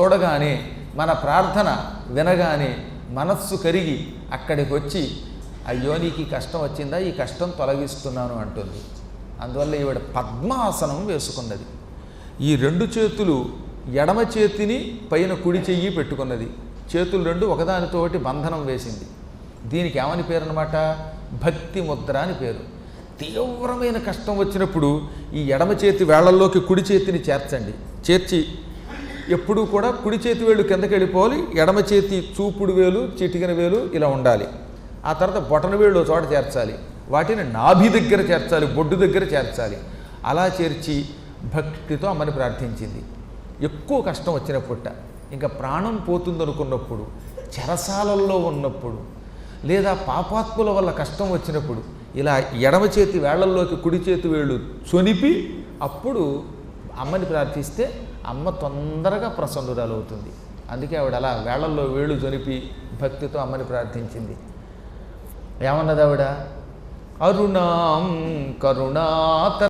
చూడగానే మన ప్రార్థన వినగానే మనస్సు కరిగి అక్కడికి వచ్చి అయ్యో నీకు కష్టం వచ్చిందా? ఈ కష్టం తొలగిస్తున్నాను అంటుంది. అందువల్ల ఈవిడ పద్మాసనం వేసుకున్నది. ఈ రెండు చేతులు ఎడమ చేతిని పైన కుడి చెయ్యి పెట్టుకున్నది. చేతులు రెండు ఒకదానితోటి బంధనం వేసింది. దీనికి ఏమని పేరు అనమాట భక్తి ముద్ర అని పేరు. తీవ్రమైన కష్టం వచ్చినప్పుడు ఈ ఎడమ చేతి వేళ్ళలోకి కుడి చేతిని చేర్చండి. చేర్చి ఎప్పుడూ కూడా కుడి చేతి వేలు కిందకి వెళ్ళిపోవాలి ఎడమ చేతి చూపుడు వేలు చిటికిన వేలు ఇలా ఉండాలి. ఆ తర్వాత బొటన వేళ్ళు చోట చేర్చాలి. వాటిని నాభి దగ్గర చేర్చాలి బొడ్డు దగ్గర చేర్చాలి. అలా చేర్చి భక్తితో అమ్మని ప్రార్థించింది. ఎక్కువ కష్టం వచ్చినప్పుట ఇంకా ప్రాణం పోతుందనుకున్నప్పుడు చెరసాలల్లో ఉన్నప్పుడు లేదా పాపాత్ముల వల్ల కష్టం వచ్చినప్పుడు ఇలా ఎడమ చేతి వేళ్ళల్లోకి కుడి చేతి వేళ్ళు చొనిపి అప్పుడు అమ్మని ప్రార్థిస్తే అమ్మ తొందరగా ప్రసన్నురాలవుతుంది అందుకే ఆవిడ అలా వేళల్లో వేళ్ళు జొనిపి భక్తితో అమ్మని ప్రార్థించింది. ఏమన్నది ఆవిడ? అరుణాం కరుణాత